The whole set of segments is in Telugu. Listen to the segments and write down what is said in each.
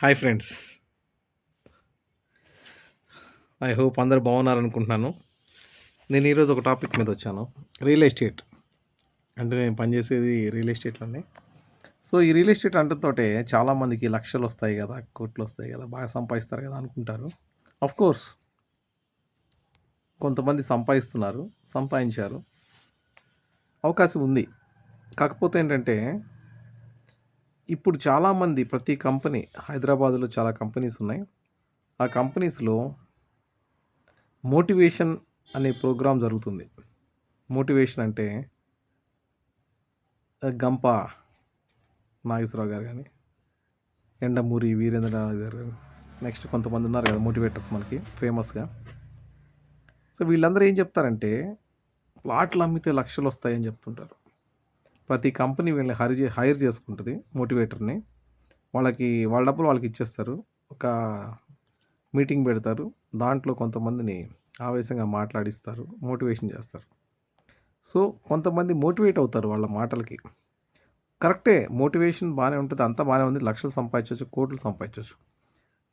Hi friends. ఐ హోప్ అందరు బాగున్నారనుకుంటున్నాను. నేను ఈరోజు ఒక టాపిక్ మీద వచ్చాను. రియల్ ఎస్టేట్ అంటే నేను పనిచేసేది రియల్ ఎస్టేట్లోనే సో ఈ రియల్ ఎస్టేట్ అంటతోటే చాలామందికి లక్షలు వస్తాయి కదా కోట్లు వస్తాయి కదా బాగా సంపాదిస్తారు కదా అనుకుంటారు. అఫ్ కోర్స్ కొంతమంది సంపాదిస్తున్నారు సంపాదించారు. అవకాశం ఉంది. కాకపోతే ఏంటంటే ఇప్పుడు చాలామంది ప్రతి కంపెనీ హైదరాబాద్లో చాలా కంపెనీస్ ఉన్నాయి. ఆ కంపెనీస్లో మోటివేషన్ అనే ప్రోగ్రాం జరుగుతుంది. మోటివేషన్ అంటే గంప నాగేశ్వరరావు గారు కానీ ఎండమూరి వీరేంద్రనాథ్ గారు నెక్స్ట్ కొంతమంది ఉన్నారు కదా మోటివేటర్స్ మనకి ఫేమస్గా. సో వీళ్ళందరూ ఏం చెప్తారంటే ప్లాట్లు అమ్మితే లక్షలు వస్తాయని చెప్తుంటారు. ప్రతి కంపెనీ వీళ్ళని హైర్ చే హైర్ చేసుకుంటుంది మోటివేటర్ని. వాళ్ళకి వాళ్ళ డబ్బులు వాళ్ళకి ఇచ్చేస్తారు. ఒక మీటింగ్ పెడతారు. దాంట్లో కొంతమందిని ఆవేశంగా మాట్లాడిస్తారు మోటివేషన్ చేస్తారు. సో కొంతమంది మోటివేట్ అవుతారు వాళ్ళ మాటలకి. కరెక్టే మోటివేషన్ బాగానే ఉంటుంది. అంతా బాగానే ఉంది. లక్షలు సంపాదించవచ్చు కోట్లు సంపాదించవచ్చు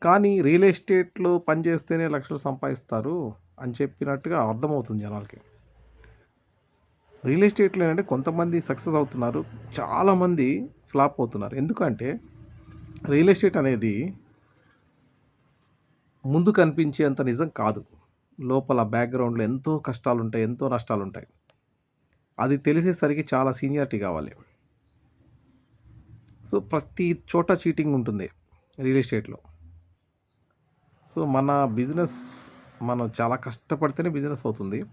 కానీ రియల్ ఎస్టేట్లో పనిచేస్తేనే లక్షలు సంపాదిస్తారు అని చెప్పినట్టుగా అర్థమవుతుంది జనాలకి. రియల్ ఎస్టేట్లో ఏంటంటే కొంతమంది సక్సెస్ అవుతున్నారు చాలామంది ఫ్లాప్ అవుతున్నారు. ఎందుకంటే రియల్ ఎస్టేట్ అనేది ముందు కనిపించేంత నిజం కాదు. లోపల బ్యాక్గ్రౌండ్లో ఎంతో కష్టాలు ఉంటాయి ఎంతో నష్టాలు ఉంటాయి అది తెలిసేసరికి చాలా సీనియారిటీ కావాలి. సో ప్రతి చోట చీటింగ్ ఉంటుంది రియల్ ఎస్టేట్లో. సో మన బిజినెస్ మనం చాలా కష్టపడితేనే బిజినెస్ అవుతుంది.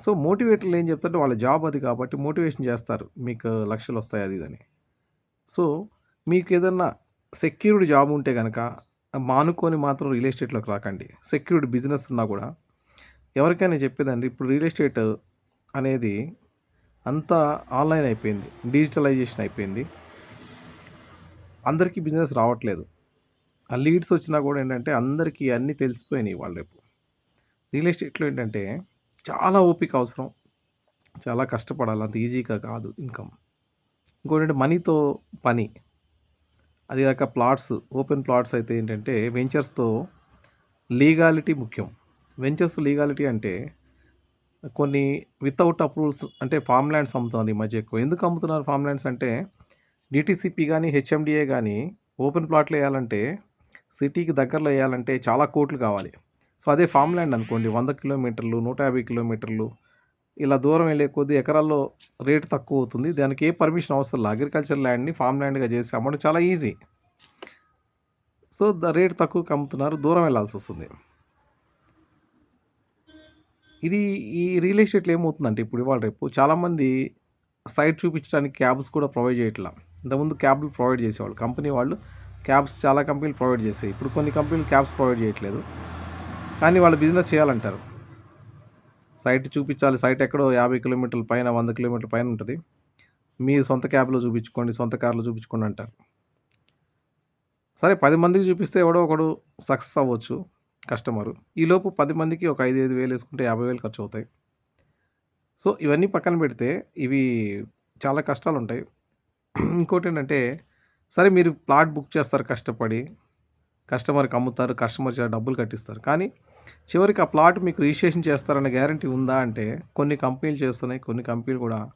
సో మోటివేటర్లు ఏం చెప్తారంటే వాళ్ళ జాబ్ అది కాబట్టి మోటివేషన్ చేస్తారు. మీకు లక్షలు వస్తాయి అది ఇదని. సో మీకు ఏదన్నా సెక్యూర్డ్ జాబ్ ఉంటే కనుక మానుకొని మాత్రం రియల్ ఎస్టేట్లోకి రాకండి. సెక్యూర్డ్ బిజినెస్ ఉన్నా కూడా. ఎవరికైనా చెప్పేదండి ఇప్పుడు రియల్ ఎస్టేట్ అనేది అంతా ఆన్లైన్ అయిపోయింది. డిజిటలైజేషన్ అయిపోయింది. అందరికీ బిజినెస్ రావట్లేదు. ఆ లీడ్స్ వచ్చినా కూడా ఏంటంటే అందరికీ అన్నీ తెలిసిపోయినాయి వాళ్ళు రేపు. రియల్ ఎస్టేట్లో ఏంటంటే చాలా ఓపిక అవసరం. చాలా కష్టపడాలి. అంత ఈజీగా కాదు ఇన్కమ్. ఇంకోటి అంటే మనీతో పని. అది కాక ప్లాట్స్ ఓపెన్ ప్లాట్స్ అయితే ఏంటంటే వెంచర్స్తో లీగాలిటీ ముఖ్యం. వెంచర్స్ లీగాలిటీ అంటే కొన్ని వితౌట్ అప్రూవల్స్ అంటే ఫామ్ ల్యాండ్స్ అమ్ముతున్నారు ఈ మధ్య ఎక్కువ. ఎందుకు అమ్ముతున్నారు ఫామ్ ల్యాండ్స్ అంటే డిటీసీపీ కానీ హెచ్ఎండిఏ కానీ ఓపెన్ ప్లాట్లు వేయాలంటే సిటీకి దగ్గరలో వేయాలంటే చాలా కోట్లు కావాలి. సో అదే ఫామ్ ల్యాండ్ అనుకోండి వంద కిలోమీటర్లు నూట యాభై కిలోమీటర్లు ఇలా దూరం వెళ్ళే కొద్ది ఎకరాల్లో రేటు తక్కువ అవుతుంది. దానికి ఏ పర్మిషన్ అవసరం లేదు. అగ్రికల్చర్ ల్యాండ్ని ఫామ్ ల్యాండ్గా చేసి అమ్మడం చాలా ఈజీ. సో ద రేట్ తక్కువకి అమ్ముతున్నారు దూరం వెళ్ళాల్సి వస్తుంది. ఇది ఈ రియల్ ఎస్టేట్లో ఏమవుతుందంటే ఇప్పుడు ఇవాళ రేపు చాలామంది సైట్ చూపించడానికి క్యాబ్స్ కూడా ప్రొవైడ్ చేయట్లా. ఇంతకుముందు క్యాబ్లు ప్రొవైడ్ చేసేవాళ్ళు. కంపెనీ వాళ్ళు క్యాబ్స్ చాలా కంపెనీలు ప్రొవైడ్ చేసాయి ఇప్పుడు కొన్ని కంపెనీలు క్యాబ్స్ ప్రొవైడ్ చేయట్లేదు. కానీ వాళ్ళు బిజినెస్ చేయాలంటారు. సైట్ చూపించాలి. సైట్ ఎక్కడో యాభై కిలోమీటర్ల పైన వంద కిలోమీటర్ల పైన ఉంటుంది. మీ సొంత క్యాబ్లో చూపించుకోండి సొంత కార్లో చూపించుకోండి అంటారు. సరే పది మందికి చూపిస్తే ఎవడో ఒకడు సక్సెస్ అవ్వచ్చు కస్టమరు ఈలోపు పది మందికి ఒక ఐదు ఐదు వేలు వేసుకుంటే యాభై వేలు ఖర్చు అవుతాయి. సో ఇవన్నీ పక్కన పెడితే ఇవి చాలా కష్టాలు ఉంటాయి. ఇంకోటి ఏంటంటే సరే మీరు ప్లాట్ బుక్ చేస్తారు కష్టపడి కస్టమర్కి అమ్ముతారు కస్టమర్ డబ్బులు కట్టిస్తారు. కానీ చివరికి ఆ ప్లాట్ మీకు రిజిస్ట్రేషన్ చేస్తారనే గ్యారంటీ ఉందా అంటే కొన్ని కంపెనీలు చేస్తున్నాయి కొన్ని కంపెనీలు కూడా.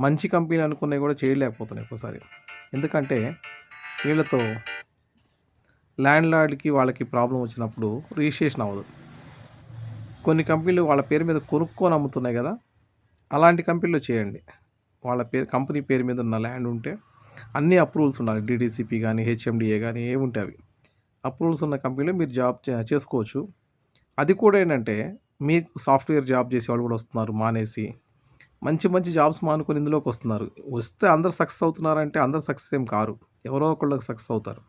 మంచి కంపెనీలు అనుకున్నవి కూడా చేయలేకపోతున్నాయి ఒక్కోసారి. ఎందుకంటే వీళ్ళతో ల్యాండ్ లార్డ్కి వాళ్ళకి ప్రాబ్లం వచ్చినప్పుడు రిజిస్ట్రేషన్ అవ్వదు. కొన్ని కంపెనీలు వాళ్ళ పేరు మీద కొనుక్కొని అమ్ముతున్నాయి కదా అలాంటి కంపెనీలో చేయండి. వాళ్ళ పేరు కంపెనీ పేరు మీద ఉన్న ల్యాండ్ ఉంటే అన్ని అప్రూవల్స్ ఉండాలి. డిడిసిపి కానీ హెచ్ఎండిఏ కానీ ఏముంటే అవి. అప్రూవల్స్ ఉన్న కంపెనీలో మీరు జాబ్ చేసుకోవచ్చు. అది కూడా ఏంటంటే మీకు సాఫ్ట్వేర్ జాబ్ చేసేవాళ్ళు కూడా వస్తున్నారు మానేసి. మంచి మంచి జాబ్స్ మానుకొని ఇందులోకి వస్తున్నారు. వస్తే అందరు సక్సెస్ అవుతున్నారంటే అందరు సక్సెస్ ఏం కారు. ఎవరో ఒకళ్ళకి సక్సెస్ అవుతారు.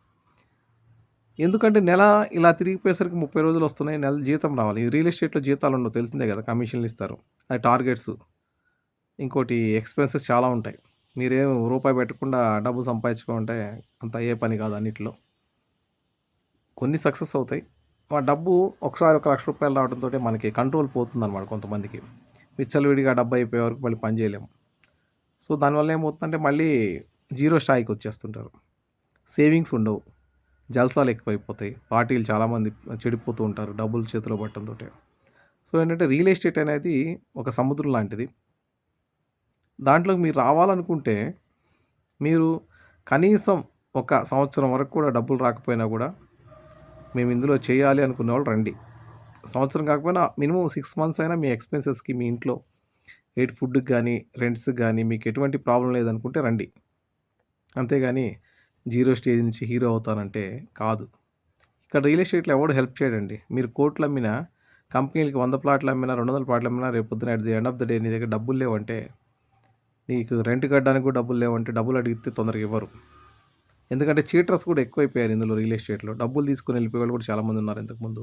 ఎందుకంటే నెల ఇలా తిరిగిపోయేసరికి ముప్పై రోజులు వస్తున్నాయి నెల జీతం రావాలి. రియల్ ఎస్టేట్లో జీతాలు ఉండవు తెలిసిందే కదా కమిషన్లు ఇస్తారు. అది టార్గెట్స్. ఇంకోటి ఎక్స్పెన్సెస్ చాలా ఉంటాయి. మీరేం రూపాయి పెట్టకుండా డబ్బు సంపాదించుకుంటే అంత ఏ పని కాదు అన్నిట్లో. కొన్ని సక్సెస్ అవుతాయి. డబ్బు ఒకసారి ఒక లక్ష రూపాయలు రావడంతో మనకి కంట్రోల్ పోతుంది అనమాట కొంతమందికి. విచ్చలవిడిగా డబ్బు అయిపోయే వరకు మళ్ళీ పని చేయలేము. సో దానివల్ల ఏమవుతుందంటే మళ్ళీ జీరో స్థాయికి వచ్చేస్తుంటారు. సేవింగ్స్ ఉండవు. జల్సాలు ఎక్కువైపోతాయి. పార్టీలు చాలామంది చెడిపోతూ ఉంటారు డబ్బులు చేతిలో పట్టడంతో సో ఏంటంటే రియల్ ఎస్టేట్ అనేది ఒక సముద్రం లాంటిది. దాంట్లోకి మీరు రావాలనుకుంటే మీరు కనీసం ఒక సంవత్సరం వరకు కూడా డబ్బులు రాకపోయినా కూడా మేము ఇందులో చేయాలి అనుకునే వాళ్ళు రండి. సంవత్సరం కాకపోయినా మినిమం సిక్స్ మంత్స్ అయినా మీ ఎక్స్పెన్సెస్కి మీ ఇంట్లో ఎయిట్ ఫుడ్కి కానీ రెంట్స్కి కానీ మీకు ఎటువంటి ప్రాబ్లం లేదనుకుంటే రండి. అంతేగాని జీరో స్టేజ్ నుంచి హీరో అవుతానంటే కాదు. ఇక్కడ రియల్ ఎస్టేట్లో ఎవడు హెల్ప్ చేయడండి? మీరు కోట్లు అమ్మినా కంపెనీలకి వంద ప్లాట్లు అమ్మినా రెండు వందల ప్లాట్లు అమ్మినా రేపు పొద్దున at the end of the day నీ దగ్గర డబ్బులు లేవంటే నీకు రెంట్ కట్టడానికి కూడా డబ్బులు లేవంటే డబ్బులు అడిగితే తొందరగా ఇవ్వరు. ఎందుకంటే చీటర్స్ కూడా ఎక్కువైపోయారు ఇందులో రియల్ ఎస్టేట్లో. డబ్బులు తీసుకుని వెళ్ళిపోయే వాళ్ళు కూడా చాలామంది ఉన్నారు ఇంతకుముందు.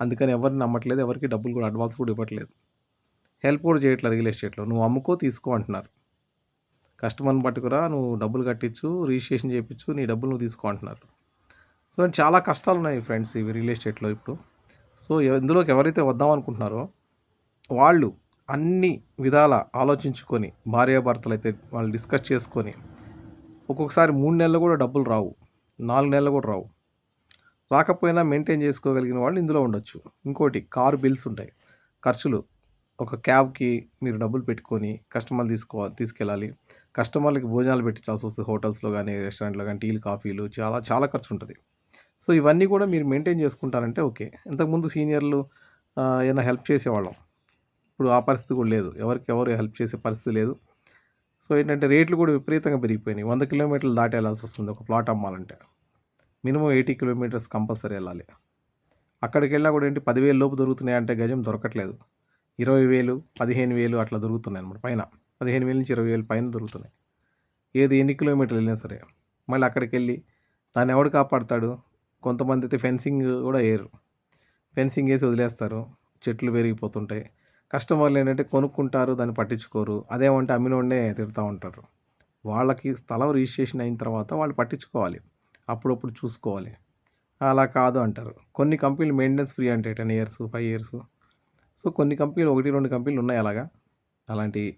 అందుకని ఎవరిని నమ్మట్లేదు ఎవరికి డబ్బులు కూడా అడ్వాన్స్ కూడా ఇవ్వట్లేదు. హెల్ప్ కూడా చేయట్లేదు రియల్ ఎస్టేట్లో. నువ్వు అమ్ముకో తీసుకో అంటున్నారు. కస్టమర్ని పట్టుకురా నువ్వు డబ్బులు కట్టించు రిజిస్ట్రేషన్ చేయించు నీ డబ్బులు నువ్వు తీసుకో అంటున్నారు. సో చాలా కష్టాలు ఉన్నాయి ఫ్రెండ్స్ ఇవి రియల్ ఎస్టేట్లో ఇప్పుడు. సో ఇందులోకి ఎవరైతే వద్దాం అనుకుంటున్నారో వాళ్ళు అన్ని విధాల ఆలోచించుకొని భార్యాభర్తలు అయితే వాళ్ళు డిస్కస్ చేసుకొని ఒక్కొక్కసారి మూడు నెలలు కూడా డబ్బులు రావు. నాలుగు నెలలు కూడా రావు. రాకపోయినా మెయింటైన్ చేసుకోగలిగిన వాళ్ళు ఇందులో ఉండొచ్చు. ఇంకోటి కారు బిల్స్ ఉంటాయి. ఖర్చులు. ఒక క్యాబ్కి మీరు డబ్బులు పెట్టుకొని కస్టమర్లు తీసుకో తీసుకెళ్ళాలి. కస్టమర్లకి భోజనాలు పెట్టించాల్సి వస్తుంది. హోటల్స్లో కానీ రెస్టారెంట్లో కానీ టీలు కాఫీలు చాలా చాలా ఖర్చు ఉంటుంది. సో ఇవన్నీ కూడా మీరు మెయింటైన్ చేసుకుంటారంటే ఓకే. ఇంతకుముందు సీనియర్లు ఏమైనా హెల్ప్ చేసేవాళ్ళం. ఇప్పుడు ఆ పరిస్థితి కూడా లేదు. ఎవరికి ఎవరు హెల్ప్ చేసే పరిస్థితి లేదు. సో ఏంటంటే రేట్లు కూడా విపరీతంగా పెరిగిపోయినాయి. వంద కిలోమీటర్లు దాటి వెళ్ళాల్సి వస్తుంది ఒక ప్లాట్ అమ్మాలంటే. మినిమం ఎయిటీ కిలోమీటర్స్ కంపల్సరీ వెళ్ళాలి. అక్కడికి వెళ్ళినా కూడా ఏంటి పదివేలు లోపు దొరుకుతున్నాయి అంటే గజం దొరకట్లేదు. ఇరవై వేలు పదిహేను వేలు అట్లా దొరుకుతున్నాయి అనమాట పైన. పదిహేను వేల నుంచి ఇరవై వేలు పైన దొరుకుతున్నాయి. ఏది ఎన్ని కిలోమీటర్లు వెళ్ళినా సరే. మళ్ళీ అక్కడికి వెళ్ళి దాన్ని ఎవడు కాపాడుతాడు? కొంతమంది అయితే ఫెన్సింగ్ కూడా వేయరు ఫెన్సింగ్ వేసి వదిలేస్తారు. చెట్లు పెరిగిపోతుంటాయి. కస్టమర్లు ఏంటంటే కొనుక్కుంటారు దాన్ని పట్టించుకోరు. అదేమంటే అమ్మినోడే తిడుతూ ఉంటారు. వాళ్ళకి స్థలం రిజిస్ట్రేషన్ అయిన తర్వాత వాళ్ళు పట్టించుకోవాలి. అప్పుడప్పుడు చూసుకోవాలి. అలా కాదు అంటారు. కొన్ని కంపెనీలు మెయింటెనెన్స్ ఫ్రీ అంటే ten years five years. So కొన్ని కంపెనీలు ఒకటి రెండు కంపెనీలు ఉన్నాయి అలాగా. అలాంటి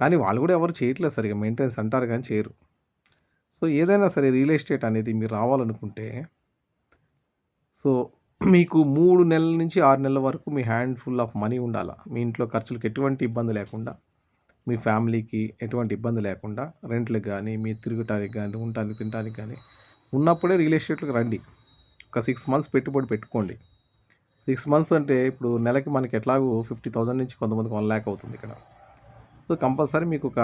కానీ వాళ్ళు కూడా ఎవరు చేయట్లేదు సరిగా మెయింటెనెన్స్ అంటారు కానీ చేయరు. సో ఏదైనా సరే రియల్ ఎస్టేట్ అనేది మీరు రావాలనుకుంటే సో మీకు మూడు నెలల నుంచి ఆరు నెలల వరకు మీ హ్యాండ్ ఫుల్ ఆఫ్ మనీ ఉండాలి? మీ ఇంట్లో ఖర్చులకు ఎటువంటి ఇబ్బంది లేకుండా మీ ఫ్యామిలీకి ఎటువంటి ఇబ్బంది లేకుండా రెంట్లకు కానీ మీ తిరగటానికి కానీ ఉండటానికి తినడానికి కానీ ఉన్నప్పుడే రియల్ ఎస్టేట్లకు రండి. ఒక సిక్స్ మంత్స్ పెట్టుబడి పెట్టుకోండి. సిక్స్ మంత్స్ అంటే ఇప్పుడు నెలకి మనకి ఎట్లాగో ఫిఫ్టీ థౌసండ్ నుంచి కొంతమందికి వన్ ల్యాక్ అవుతుంది ఇక్కడ. సో కంపల్సరీ మీకు ఒక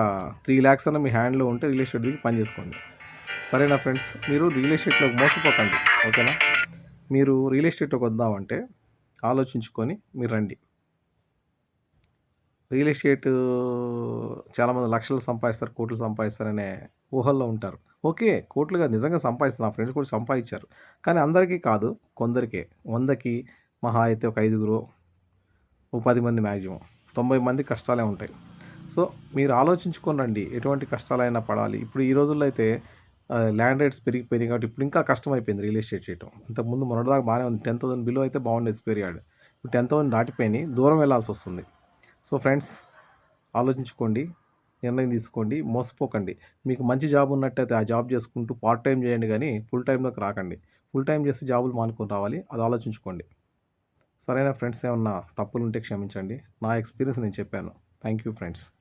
త్రీ ల్యాక్స్ అన్న మీ హ్యాండ్లో ఉంటే రియల్ ఎస్టేట్ దిగి పని చేసుకోండి. సరేనా ఫ్రెండ్స్? మీరు రియల్ ఎస్టేట్లోకి మోసపోకండి. ఓకేనా? మీరు రియల్ ఎస్టేట్లోకి వద్దామంటే ఆలోచించుకొని మీరు రండి. రియల్ ఎస్టేట్ చాలామంది లక్షలు సంపాదిస్తారు కోట్లు సంపాదిస్తారనే ఊహల్లో ఉంటారు. ఓకే కోట్లుగా నిజంగా సంపాదిస్తారు. నా ఫ్రెండ్స్ కూడా సంపాదించారు. కానీ అందరికీ కాదు కొందరికే. వందకి మహా అయితే ఒక ఐదుగురు ఒక పది మంది మ్యాక్సిమం తొంభై మంది కష్టాలే ఉంటాయి. సో మీరు ఆలోచించుకొని రండి. ఎటువంటి కష్టాలైనా పడాలి. ఇప్పుడు ఈ రోజుల్లో అయితే ల్యాండ్ రేట్స్ పెరిగిపోయినాయి కాబట్టి ఇప్పుడు ఇంకా కష్టం అయిపోయింది రియల్ ఎస్టేట్ చేయటం. ఇంతకుముందు మొన్నటిదాకా బాగానే ఉంది. టెన్ థౌసండ్ బిలో అయితే బాగుండేది స్క్వేర్ యార్డ్. ఇప్పుడు టెన్ థౌసండ్ దాటిపోయినాయి. దూరం వెళ్ళాల్సి వస్తుంది. సో ఫ్రెండ్స్ ఆలోచించుకోండి. నిర్ణయం తీసుకోండి. మోసపోకండి. మీకు మంచి జాబ్ ఉన్నట్టయితే ఆ జాబ్ చేసుకుంటూ పార్ట్ టైం చేయండి కానీ ఫుల్ టైంలోకి రాకండి. ఫుల్ టైం చేస్తే జాబులు మానుకొని రావాలి. అది ఆలోచించుకోండి. సరైన ఫ్రెండ్స్ ఏమన్నా తప్పులు ఉంటే క్షమించండి. నా ఎక్స్పీరియన్స్ నేను చెప్పాను. Thank you friends.